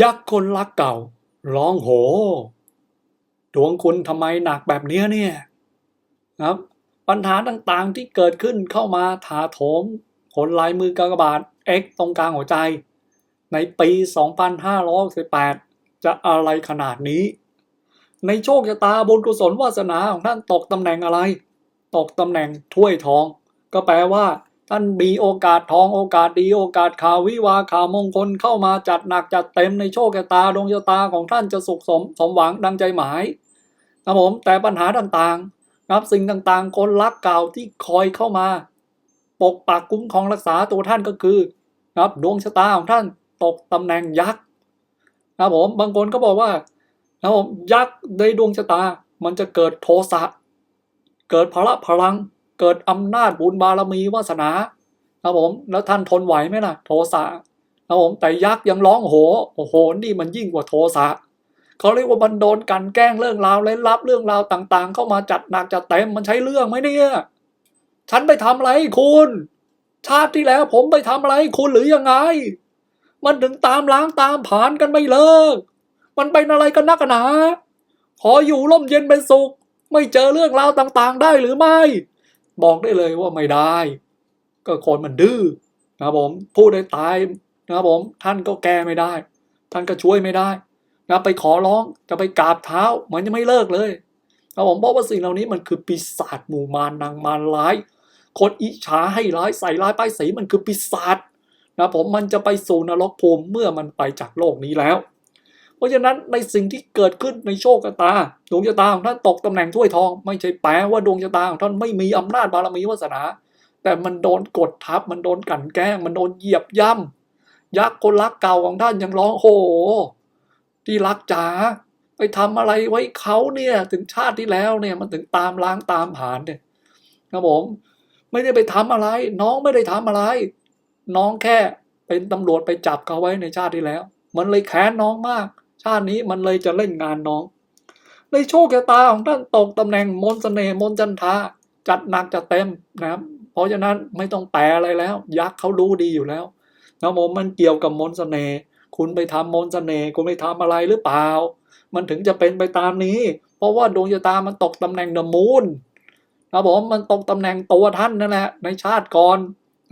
ยักษ์คนรักเก่า ร้องโหดวงคุณทำไมหนักแบบเนี้ยเนี่ยครับ ปัญหาต่างๆที่เกิดขึ้นเข้ามาถาโถมผลลายมือกากบาท X ตรงกลางหัวใจ ในปี 2518 จะอะไรขนาดนี้ ในโชคชะตาบุญกุศลวาสนาของท่านตกตำแหน่งอะไร ตกตำแหน่งถ้วยทอง ก็แปลว่า ท่านมีโอกาสทองโอกาสดีโอกาสข่าววิวาข่าวมงคลเข้ามาจัดหนักจัดเต็มในโชคชะตาดวงชะตาของท่านจะสุขสมสมหวังดังใจหมายครับผมแต่ปัญหาต่างๆครับสิ่งต่างๆ คนรักเก่าที่คอยเข้ามา ปกปักคุ้มครองรักษาตัวท่านก็คือครับดวงชะตาของท่านตกตำแหน่งยักษ์ครับผมบางคนก็บอกว่าครับผมยักษ์ในดวงชะตามันจะเกิดโทสะเกิดพละพลัง เกิดอำนาจบุญบารมีวาสนาครับผมแล้วท่านทนไหวไหมล่ะ โทสะครับผมแต่ยักษ์ยังร้องโหโอ้โหนี่มันยิ่งกว่าโทสะเขาเรียกว่ามันโดนกันแกล้งเรื่องราวเล่นลับเรื่องราวต่างๆ เข้ามาจัดหนักจัดเต็มมันใช้เรื่องไหมเนี่ยฉันไปทำอะไรคุณ ชาติที่แล้วผมไปทำอะไรคุณหรือยังไง มันถึงตามล้างตามผลานกันไม่เลิก มันเป็นอะไรกันนักหนาขออยู่ร่มเย็นเป็นสุข ไม่เจอเรื่องราวต่างๆ ได้หรือไม่ บอกได้เลยว่าไม่ได้ ก็คนมันดื้อนะผมพูดได้ตายนะผมท่านก็แก้ไม่ได้ ท่านก็ช่วยไม่ได้นะไปขอร้องจะไปกราบเท้ามันจะไม่เลิกเลยนะผมเพราะว่าสิ่งเหล่านี้มันคือปีศาจหมู่มารนางมารร้าย คนอิจฉาให้ร้ายใส่ร้ายป้ายสีมันคือปีศาจนะผมมันจะไปสู่นรกภูมิเมื่อมันไปจากโลกนี้แล้ว ราะฉะนั้นในสิ่งที่เกิดขึ้นในโชคชะตา ดวงชะตาของท่านตกตำแหน่งถ้วยทอง ไม่ใช่แปลว่าดวงชะตาของท่านไม่มีอำนาจบารมีวาสนา แต่มันโดนกดทับมันโดนกั่นแกล้ง มันโดนเหยียบย่ำยักษ์คนรักเก่าของท่านยังร้องโหที่รักจ๋าไปทำอะไรไว้เขาเนี่ยถึงชาติที่แล้วเนี่ยมันถึงตามล้างตามผานเนี่ยครับผมไม่ได้ไปทำอะไร น้องไม่ได้ทำอะไร น้องแค่เป็นตำรวจไปจับเขาไว้ในชาติที่แล้ว มันเลยแค้นน้องมาก ชาตินี้มันเลยจะเล่นงานน้อง ในโชคชะตาของท่านตกตำแหน่งมนต์เสน่ห์มนจันทาจัดหนักจัดเต็มนะครับ เพราะฉะนั้นไม่ต้องแปลอะไรแล้ว ยักษ์เขารู้ดีอยู่แล้วนะผมมันเกี่ยวกับมนต์เสน่ห์คุณไปทำมนต์เสน่ห์คุณไปทำอะไรหรือเปล่า มันถึงจะเป็นไปตามนี้ เพราะว่าดวงชะตามันตกตำแหน่งเดมูนนะผมมันตกตำแหน่งตัวท่านนั่นแหละ ในชาติก่อน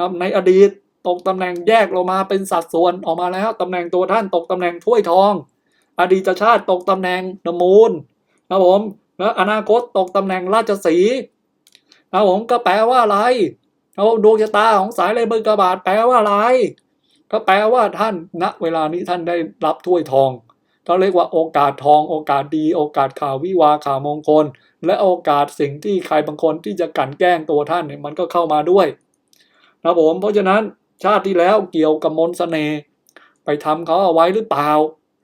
ครับในอดีตตกตำแหน่งแยกลงมาเป็นสัดส่วนออกมาแล้วตำแหน่งตัวท่านตกตำแหน่งถ้วยทอง อดีตชาติตกตำแหน่งเดอะมูนนะผมแล้วอนาคตตกตำแหน่งราชสีนะผมก็แปลว่าอะไรเอาดวงชะตาของสายเลเบอร์กระบาดแปลว่าอะไร ก็แปลว่าท่านณเวลานี้ท่านได้รับถ้วยทองเขาเรียกว่าโอกาสทองโอกาสดี โอกาสข่าววิวาข่าวมงคล และโอกาสสิ่งที่ใครบางคนที่จะกลั่นแกล้งตัวท่านเนี่ยมันก็เข้ามาด้วยนะผมเพราะฉะนั้นชาติที่แล้วเกี่ยวกับมนต์เสน่ห์ไปทำเขาเอาไว้หรือเปล่า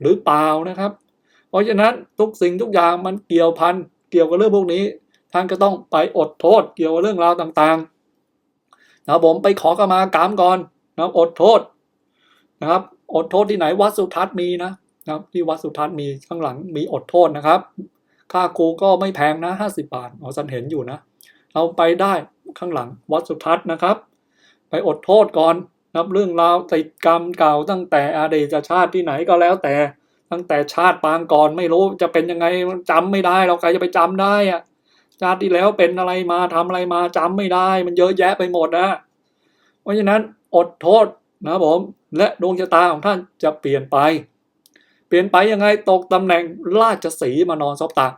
หรือเปล่านะครับ เพราะฉะนั้นทุกสิ่งทุกอย่างมันเกี่ยวพันเกี่ยวกับเรื่องพวกนี้ ท่านก็ต้องไปอดโทษเกี่ยวกับเรื่องราวต่างๆนะครับผมไปขอกรรมากรรมก่อนนะอดโทษนะครับ อดโทษที่ไหนวัดสุทัศน์มีนะนะครับที่วัดสุทัศน์มีข้างหลังมีอดโทษนะครับ ค่าครูก็ไม่แพงนะห้าสิบาทเอสันเห็นอยู่นะเอาไปได้ข้างหลังวัดสุทัศน์นะครับ ไปอดโทษก่อน ครับเรื่องราวติดกรรมเก่าตั้งแต่อดีตชาติที่ไหนก็แล้วแต่ ตั้งแต่ชาติปางก่อนไม่รู้จะเป็นยังไงจำไม่ได้เราใครจะไปจำได้อะชาติที่แล้วเป็นอะไรมาทำอะไรมาจำไม่ได้ มันเยอะแยะไปหมดนะเพราะฉะนั้นอดโทษนะผมและดวงชะตาของท่านจะเปลี่ยนไป เปลี่ยนไปยังไงตกตำแหน่งราชสีมานอนซบตัก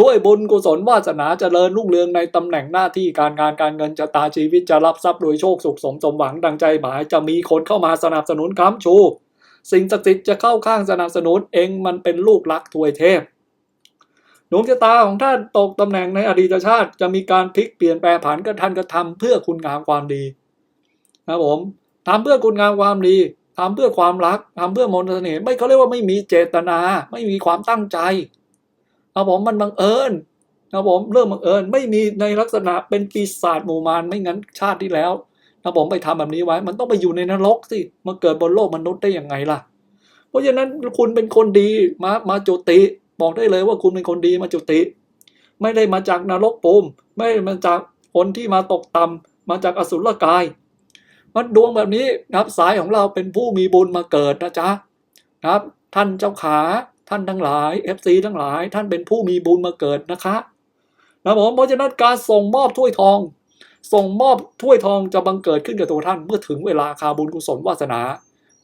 ด้วยบุญกุศลวาสนาเจริญรุ่งเรืองในตำแหน่งหน้าที่การงานการเงินชะตาชีวิตจะรับทรัพย์โดยโชคสุขสมสมหวังดังใจหมายจะมีคนเข้ามาสนับสนุนค้ำชู สิ่งศักดิ์สิทธิ์จะเข้าข้างสนับสนุนเองมันเป็นลูกรักถวยเทพดวงชะตาของท่านตกตำแหน่งในอดีตชาติ จะมีการพลิกเปลี่ยนแปลผันก็ท่านก็ทำเพื่อคุณงามความดีนะผมทำเพื่อคุณงามความดีทำเพื่อความรักทำเพื่อมนต์เสน่ห์ไม่เขาเรียกว่าไม่มีเจตนา ไม่มีความตั้งใจ ครับผมมันบังเอิญครับผมเรื่องบังเอิญไม่มีในลักษณะเป็นปีศาจหมู่มารไม่งั้นชาติที่แล้วนะผมไปทำแบบนี้ไว้ มันต้องไปอยู่ในนรกสิมาเกิดบนโลกมนุษย์ได้ยังไงล่ะ เพราะฉะนั้นคุณเป็นคนดีมามาจุติ บอกได้เลยว่าคุณเป็นคนดีมาจุติ ไม่ได้มาจากนรกภูมิไม่ได้มาจากคนที่มาตกต่ำมาจากอสุรกายมันดวงแบบนี้นะครับสายของเราเป็นผู้มีบุญมาเกิดนะจ๊ะนะครับ ท่านเจ้าขา ท่านทั้งหลาย FC ทั้งหลาย ท่านเป็นผู้มีบุญมาเกิดนะคะนะผมเพราะฉะนั้นการส่งมอบถ้วยทอง ส่งมอบถ้วยทองจะบังเกิดขึ้นกับตัวท่านเมื่อถึงเวลาคาบุญกุศลวาสนา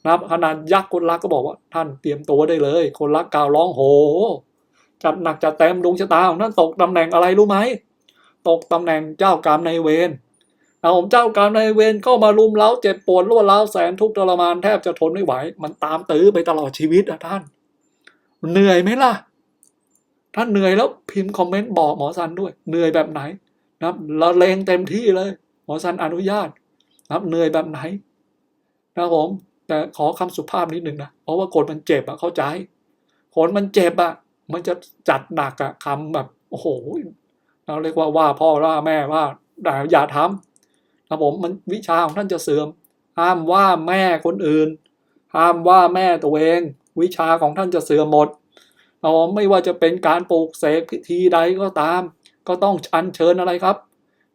นะครับขนาดยักษ์คนรักก็บอกว่า ท่านเตรียมตัวได้เลย คนรักกล่าวร้องโห จัดหนักจัดเต็มดวงชะตาของท่านตกตำแหน่งอะไรรู้ไหมตกตำแหน่งเจ้ากรรมนเวรเอาผมเจ้ากรรมนเวรเข้ามารุมเร้าเจ็บปวดรวดร้าแสนทุกข์ทรมานแทบจะทนไม่ไหว มันตามตื้อไปตลอดชีวิตอะท่าน เหนื่อยไหมล่ะท่าเหนื่อยแล้วพิมพ์คอมเมนต์บอกหมอซันด้วย เหนื่อยแบบไหนนะครับละเลงเต็มที่เลย หมอซันอนุญาตนะครับเหนื่อยแบบไหนนะผม แต่ขอคำสุภาพนิดหนึ่งนะ เพราะว่าคนมันเจ็บอะเข้าใจคนมันเจ็บอะมันจะจัดหนักอะคำแบบโอ้โหเราเรียกว่าว่าพ่อว่าแม่ว่าอย่าทำนะผมมันวิชาของท่านจะเสื่อม ห้ามว่าแม่คนอื่น ห้ามว่าแม่ตัวเอง วิชาของท่านจะเสื่อมหมดเราไม่ว่าจะเป็นการปลูกเสกพิธีใดก็ตาม ก็ต้องอัญเชิญอะไรครับ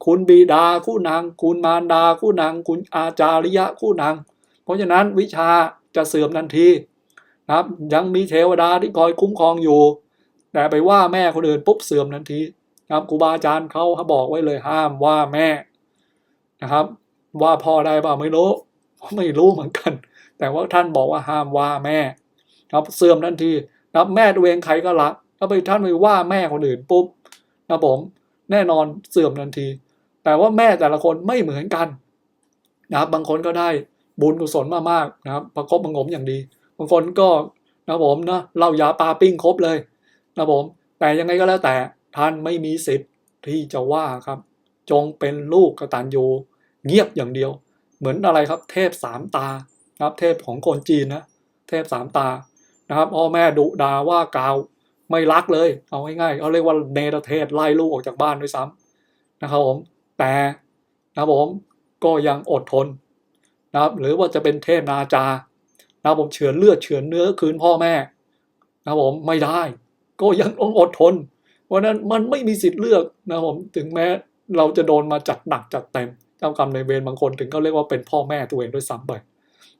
คุณบิดาคู่นาง คุณมารดาคู่นาง คุณอาจาริยะคู่นางเพราะฉะนั้นวิชาจะเสื่อมทันทีนะครับยังมีเทวดาที่คอยคุ้มครองอยู่ แต่ไปว่าแม่คนอื่นปุ๊บเสื่อมทันทีนะครับครูบาอาจารย์เขาบอกไว้เลยห้ามว่าแม่นะครับ ว่าพ่อได้ป่าไม่รู้ไม่รู้เหมือนกัน แต่ว่าท่านบอกว่าห้ามว่าแม่ ครับเสื่อมทันทีนะแม่ตัวเองใครก็รักถ้าไปท่านไปว่าแม่คนอื่นปุ๊บนะผมแน่นอนเสื่อมทันที แต่ว่าแม่แต่ละคนไม่เหมือนกันนะครับบางคนก็ได้บุญกุศลมากๆนะครับประคบประงมอย่างดี บางคนก็นะผมนะเล้ายาปลาปิ้งครบเลยนะผมแต่ยังไงก็แล้วแต่ท่านไม่มีสิทธิ์ที่จะว่าครับ จงเป็นลูกกตัญญูเงียบอย่างเดียว เหมือนอะไรครับ เทพสามตานะครับ เทพของคนจีนนะเทพสามตา นะครับพ่อแม่ดุด่าว่ากล่าวไม่รักเลย เอาง่ายๆเขาเรียกว่าเนรเทศไล่ลูกออกจากบ้านด้วยซ้ำนะครับผมแต่นะครับผมก็ยังอดทนนะครับหรือว่าจะเป็นเทพนาจานะครับผมเฉือนเลือดเฉือนเนื้อคืนพ่อแม่นะครับผมไม่ได้ ก็ยังต้องอดทนเพราะนั้นมันไม่มีสิทธิ์เลือกนะครับผมถึงแม้เราจะโดนมาจัดหนักจัดเต็มเจ้ากรรมในเวรบางคนถึงเขาเรียกว่าเป็นพ่อแม่ตัวเองด้วยซ้ำไป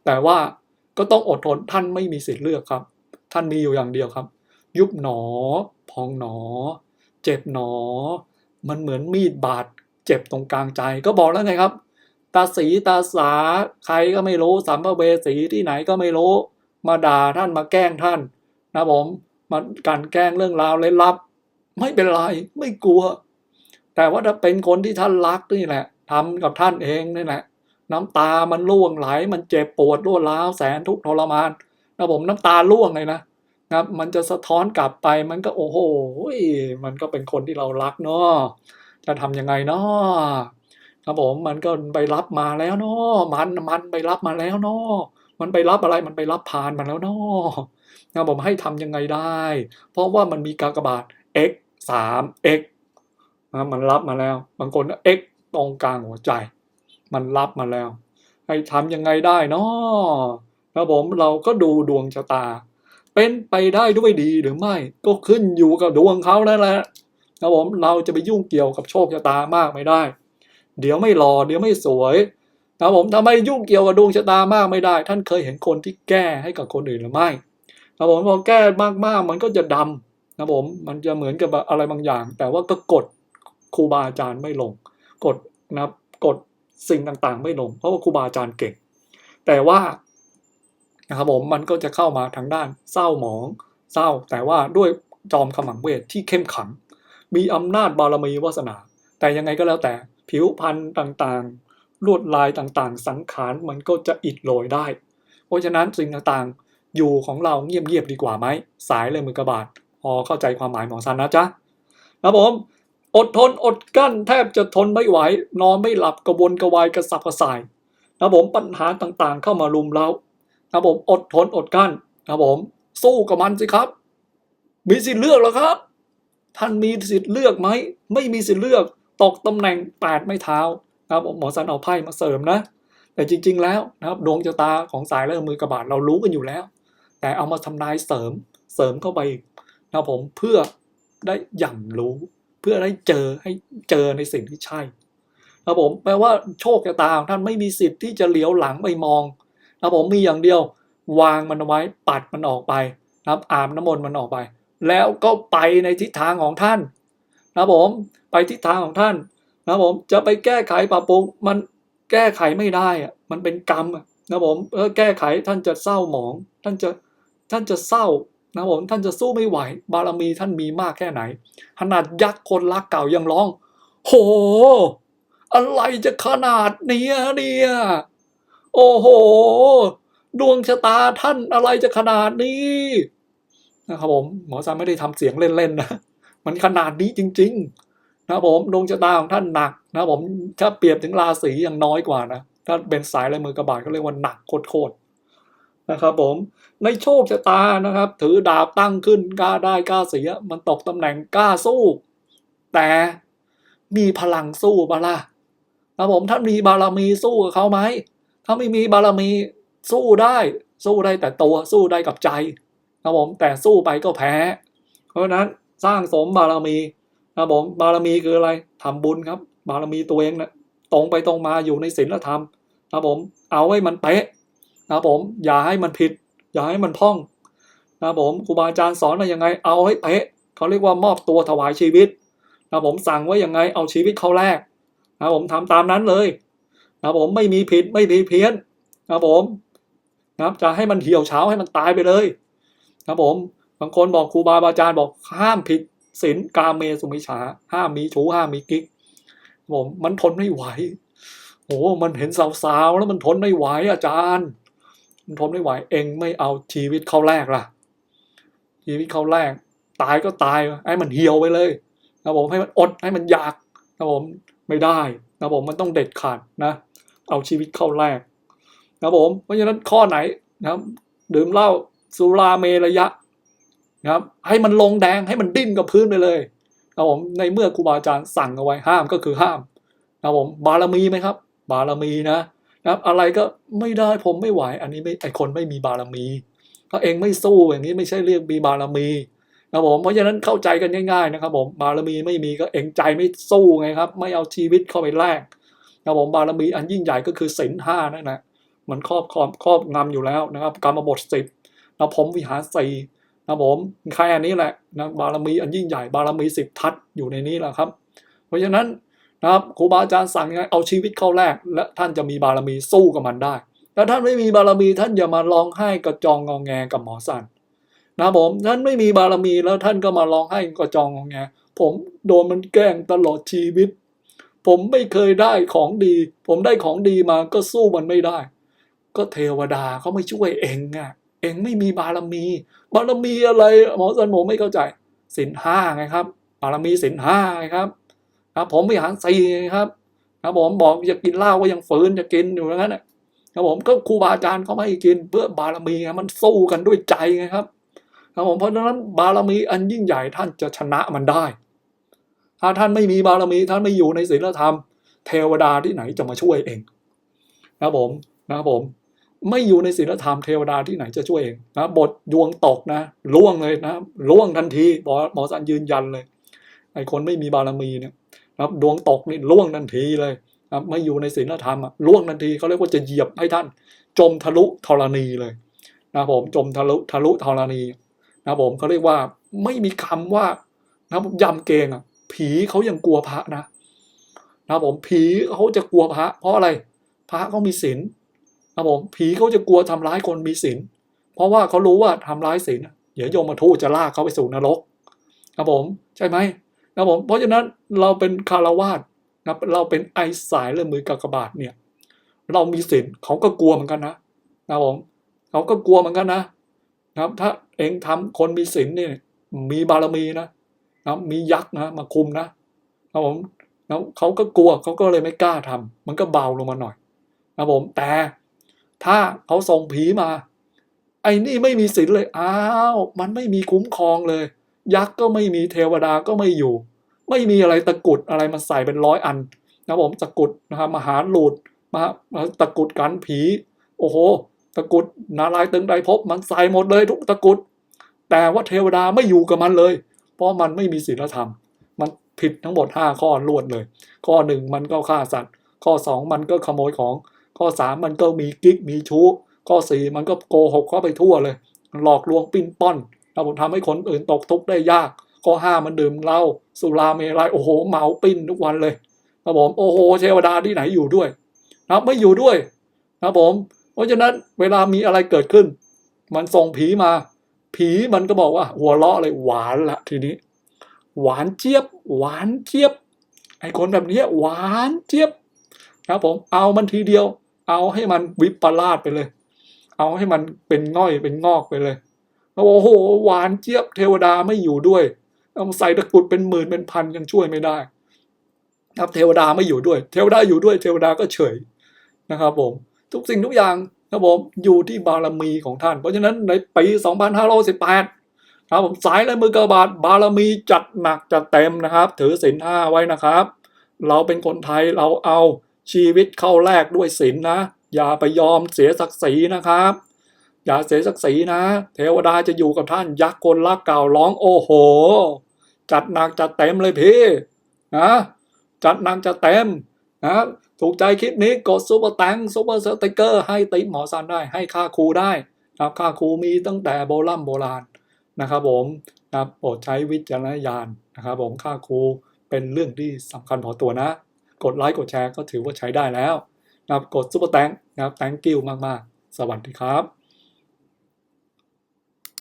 แต่ว่าก็ต้องอดทนท่านไม่มีสิทธิ์เลือกครับ ท่านมีอยู่อย่างเดียวครับ ยุบหนอ พองหนอ เจ็บหนอ มันเหมือนมีดบาดเจ็บตรงกลางใจก็บอกแล้วไงครับ ตาสีตาสาใครก็ไม่รู้สัมภเวสีที่ไหนก็ไม่รู้ มาด่าท่านมาแกล้งท่าน นะผมมากันแกล้งเรื่องราวเล่นลับ ไม่เป็นไรไม่กลัว แต่ว่าถ้าเป็นคนที่ท่านรักนี่แหละทำกับท่านเองนี่แหละ น้ำตามันร่วงไหลมันเจ็บปวดรวดร้าวแสนทุกทรมาน นะผมน้ำตาร่วงเลยนะนะครับมันจะสะท้อนกลับไปมันก็โอ้โหมันก็เป็นคนที่เรารักเนาะจะทำยังไงเนาะครับผมมันก็ไปรับมาแล้วเนาะมันมันไปรับมาแล้วเนาะมันไปรับอะไรมันไปรับผ่านมาแล้วเนาะนะผมให้ทำยังไงได้ เพราะว่ามันมีกากบาท x 3 x นะมันรับมาแล้ว บางคน x ตรงกลางหัวใจ มันรับมาแล้ว ให้ทำยังไงได้เนาะ ครับผมเราก็ดูดวงชะตา เป็นไปได้ด้วยดีหรือไม่ก็ขึ้นอยู่กับดวงเขานั่นแหละครับผมเราจะไปยุ่งเกี่ยวกับโชคชะตามากไม่ได้ เดี๋ยวไม่หล่อเดี๋ยวไม่สวยครับผมทำไมยุ่งเกี่ยวกับดวงชะตามากไม่ได้ ท่านเคยเห็นคนที่แก้ให้กับคนอื่นหรือไม่ครับผมพอแก้มากๆมันก็จะดำนะผมมันจะเหมือนกับอะไรบางอย่าง แต่ว่าก็กดครูบาอาจารย์ไม่ลง กดนะกดสิ่งต่างๆ ไม่ลง เพราะว่าครูบาอาจารย์เก่ง แต่ว่า นะครับผมมันก็จะเข้ามาทางด้านเศร้าหมองเศร้า แต่ว่าด้วยจอมขมังเวทที่เข้มขัง มีอำนาจบารมีวาสนา แต่ยังไงก็แล้วแต่ผิวพรรณต่างๆ ลวดลายต่างๆ สังขารมันก็จะอิดโรยได้ เพราะฉะนั้นสิ่งต่างๆ อยู่ของเราเงียบๆดีกว่าไหม สายเลยมือกระบาดพอเข้าใจความหมายของซันนะจ๊ะครับผมอดทนอดกั้นแทบจะทนไม่ไหว นอนไม่หลับกระวนกระวายกระสับกระส่ายนะผมปัญหาต่างๆ เข้ามารุมเรา นะผมอดทนอดกั้นนะผม สู้กับมันสิครับ มีสิทธิ์เลือกแล้วครับ ท่านมีสิทธิ์เลือกไหมไม่มีสิทธิ์เลือกตกตำแหน่งแปดไม่เท้านะครับผมหมอสันเอาไพ่มาเสริมนะ แต่จริง ๆ แล้วนะครับดวงชะตาของสายและมือกระบาดเรารู้กันอยู่แล้ว แต่เอามาทำนายเสริมเสริมเข้าไปนะครับผมเพื่อได้อย่างรู้ เพื่อได้เจอให้เจอในสิ่งที่ใช่ครับผมแปลว่าโชคชะตาของท่านไม่มีสิทธิ์ที่จะเลี้ยวหลังไปมอง ครับผมมีอย่างเดียววางมันเอาไว้ปัดมันออกไปนะครับอาบน้ำมนต์มันออกไป แล้วก็ไปในทิศทางของท่านนะผมไปทิศทางของท่านนะผมจะไปแก้ไขปรับปรุงมันแก้ไขไม่ได้อะมันเป็นกรรมนะผมเออแก้ไขท่านจะเศร้าหมอง ท่านจะท่านจะเศร้านะผมท่านจะสู้ไม่ไหว บารมีท่านมีมากแค่ไหน ขนาดยักษ์คนรักเก่ายังร้อง โห อะไรจะขนาดเนี้ยเนี่ย โอ้โห ดวงชะตาท่านอะไรจะขนาดนี้นะครับผมหมอซาไม่ได้ทำเสียงเล่นๆนะมันขนาดนี้จริง ๆ นะครับผมดวงชะตาของท่านหนักนะครับผมถ้าเปรียบถึงราศียังน้อยกว่านะถ้าเป็นสายลายมือกระบาดก็เรียกว่าหนักโคตรๆนะครับผมในโชคชะตานะครับ ถือดาบตั้งขึ้นกล้าได้กล้าเสีย มันตกตำแหน่งกล้าสู้ แต่มีพลังสู้ปะล่ะนะครับผมท่านมีบารมีสู้กับเขาไหม ถ้าไม่มีบารมีสู้ได้ สู้ได้แต่ตัวสู้ได้กับใจนะผมแต่สู้ไปก็แพ้ เพราะฉะนั้นสร้างสมบารมีนะผมบารมีคืออะไรทำบุญครับ บารมีตัวเองนะตรงไปตรงมาอยู่ในศีลธรรมนะผมเอาให้มันเป๊ะนะผมอย่าให้มันผิด อย่าให้มันพ่องนะผมครูบาอาจารย์สอนมายังไง เอาให้เป๊ะเขาเรียกว่ามอบตัวถวายชีวิตนะผมสั่งไว่ายังไงเอาชีวิตเข้าแรกนะผมทำตามนั้นเลย นะครับผมไม่มีผิดไม่มีเพี้ยนนะครับผมนะจะให้มันเหี่ยวเฉาให้มันตายไปเลยนะครับผมบางคนบอกครูบาอาจารย์บอกห้ามผิดศีลกาเมสุมิชา ห้ามมีชู้ห้ามมีกิ๊กผมมันทนไม่ไหวโอ้มันเห็นสาวๆแล้วมันทนไม่ไหวอาจารย์ มันทนไม่ไหวเองไม่เอาชีวิตเข้าแรกล่ะ ชีวิตเข้าแรก ตายก็ตายให้มันเหี่ยวไปเลยนะครับผมให้มันอดให้มันอยากนะครับผม ไม่ได้นะผมมันต้องเด็ดขาดนะ เอาชีวิตเข้าแรกนะผมเพราะฉะนั้นข้อไหนนะครับ ดื่มเหล้าสุราเมระยะนะครับ ให้มันลงแดงให้มันดิ้นกับพื้นไปเลยนะผมในเมื่อครูบาอาจารย์สั่งเอาไว้ห้ามก็คือห้ามนะผมบารมีไหมครับ บารมีนะนะครับ อะไรก็ไม่ได้ผมไม่ไหว อันนี้ไม่ไอคนไม่มีบารมีถ้าเองไม่สู้อย่างนี้ไม่ใช่เรียกมีบารมี ครับผมเพราะฉะนั้นเข้าใจกันง่ายๆนะครับผมบารมีไม่มีก็เองใจไม่สู้ไงครับ ไม่เอาชีวิตเข้าไปแลกนะครับผมบารมีอันยิ่งใหญ่ก็คือศีลห้านั่นนะมันครอบครอบครอบงำอยู่แล้วนะครับกรรมบทสิบนะผมวิหารสี่นะผมแค่นี้แหละนะบารมีอันยิ่งใหญ่บารมีสิบทัศอยู่ในนี้แหละครับ เพราะฉะนั้นนะครับครูบาอาจารย์สั่งยังไงเอาชีวิตเข้าแรก และท่านจะมีบารมีสู้กับมันได้ถ้าท่านไม่มีบารมีท่านอย่ามาร้องไห้กระจองงองแงกับหมอสัน นะผมท่านไม่มีบารมีแล้วท่านก็มาร้องไห้กระจองงองแงผมโดนมันแกล้งตลอดชีวิต ผมไม่เคยได้ของดี ผมได้ของดีมาก็สู้มันไม่ได้ ก็เทวดาเขาไม่ช่วยเองอะเองไม่มีบารมี บารมีอะไรหมอสันโมไม่เข้าใจสินห้าไงครับ บารมีสินห้าไงครับครับผมวิหารสี่ไงครับครับผมบอกอยากินเหล้าก็ยังฝืนจะกินอยู่อย่างนั้นนะครับผมก็ครูบาอาจารย์เขาไม่ให้กินเพื่อบารมีไงมันสู้กันด้วยใจไงครับ ครับผมเพราะฉะนั้นบารมีอันยิ่งใหญ่ท่านจะชนะมันได้ ถ้าท่านไม่มีบารมีท่านไม่อยู่ในศีลธรรม เทวดาที่ไหนจะมาช่วยเองนะครับผมนะครับผม ไม่อยู่ในศีลธรรมเทวดาที่ไหนจะช่วยเองนะบทดวงตกนะล่วงเลยนะล่วงทันทีหมอหมอสันยืนยันเลยไอ้คนไม่มีบารมีเนี่ยนะครับดวงตกนี่ล่วงทันทีเลยนะครับไม่อยู่ในศีลธรรมอะล่วงทันทีเขาเรียกว่าจะเหยียบให้ท่าน จมทะลุธรณีเลยนะครับผมจมทะลุทะลุธรณี นะผมเขาเรียกว่าไม่มีคำว่านะยำเกงอะ ผีเขายังกลัวพระนะนะผมผีเขาจะกลัวพระ เพราะอะไร พระเขามีศีลนะผมผีเขาจะกลัวทำร้ายคนมีศีลเพราะว่าเขารู้ว่าทำร้ายศีลเดี๋ยวโยมมาทูจะลากเขาไปสู่นรกครับผมใช่ไหมนะผมเพราะฉะนั้นเราเป็นคารวาสนะเราเป็นไอสายเรื่องมือกากบาทเนี่ย เรามีศีลเขาก็กลัวเหมือนกันนะนะผมเขาก็กลัวเหมือนกันนะ นะครับถ้าเองทำคนมีศีลนี่มีบารมีนะนะมียักษ์นะมาคุมนะครับผมแล้วเขาก็กลัวเขาก็เลยไม่กล้าทำมันก็เบาลงมาหน่อยนะผมแต่ถ้าเขาส่งผีมา ไอ้นี่ไม่มีศีลเลยอ้าวมันไม่มีคุ้มครองเลย ยักษ์ก็ไม่มีเทวดาก็ไม่อยู่ ไม่มีอะไรตะกุดอะไรมาใส่เป็นร้อยอันนะผมตะกุดนะครับมหาลูดมาตะกุดกันผี โอ้โห ตะกุดนาลายตึงไดภพมันใส่หมดเลยทุกตะกุด แต่ว่าเทวดาไม่อยู่กับมันเลย เพราะมันไม่มีศีลธรรม มันผิดทั้งหมด 5 ข้อรวดเลย ข้อ 1 มันก็ฆ่าสัตว์ ข้อ 2 มันก็ขโมยของ ข้อ 3 มันก็มีกิ๊กมีชู้ ข้อ 4 มันก็โกหกเข้าไปทั่วเลย หลอกลวงปิ้นป้อนนะผมทำให้คนอื่นตกทุกข์ได้ยาก ข้อห้ามมันดื่มเหล้าสุราเมรัยโอ้โหเมาปิ้นทุกวันเลยนะผมโอ้โหเทวดาที่ไหนอยู่ด้วยนะไม่อยู่ด้วยนะผม เพราะฉะนั้นเวลามีอะไรเกิดขึ้น มันส่งผีมา ผีมันก็บอกว่า หัวเราะเลยหวานละทีนี้ หวานเจี๊ยบ หวานเจี๊ยบ ไอ้คนแบบนี้หวานเจี๊ยบครับผมเอามันทีเดียว เอาให้มันวิปลาสไปเลย เอาให้มันเป็นง่อยเป็นงอกไปเลยแล้วโอ้โหหวานเจี๊ยบเทวดาไม่อยู่ด้วยเอาใส่ตะกุดเป็นหมื่นเป็นพันยังช่วยไม่ได้ครับเทวดาไม่อยู่ด้วย เทวดาอยู่ด้วย เทวดาก็เฉยนะครับผม ทุกสิ่งทุกอย่างครับผมอยู่ที่บารมีของท่าน เพราะฉะนั้นในปี 2518ครับผมสายและมือกระบาดบารมีจัดหนักจัดเต็มนะครับ ถือศีลห้าไว้นะครับ เราเป็นคนไทยเราเอาชีวิตเข้าแลกด้วยศีลนะ อย่าไปยอมเสียศักดิ์ศรีนะครับ อย่าเสียศักดิ์ศรีนะ เทวดาจะอยู่กับท่านยักษ์คนรักเก่าร้องโอ้โห จัดหนักจัดเต็มเลยพี่นะจัดหนักจัดเต็มนะ ถูกใจคลิปนี้กดซุปเปอร์แตงซุปเปอร์สติกเกอร์ให้ติปหมอซันได้ให้ค่าครูได้นะครับค่าครูมีตั้งแต่โบราณโบราณนะครับผมนะครับโปรดใช้วิจารณญาณนะครับผมค่าครูเป็นเรื่องที่สำคัญพอตัวนะ กดไลค์กดแชร์ก็ถือว่าใช้ได้แล้วนะครับกดซุปเปอร์แตงนะครับแตงกิ้วมากๆ สวัสดีครับ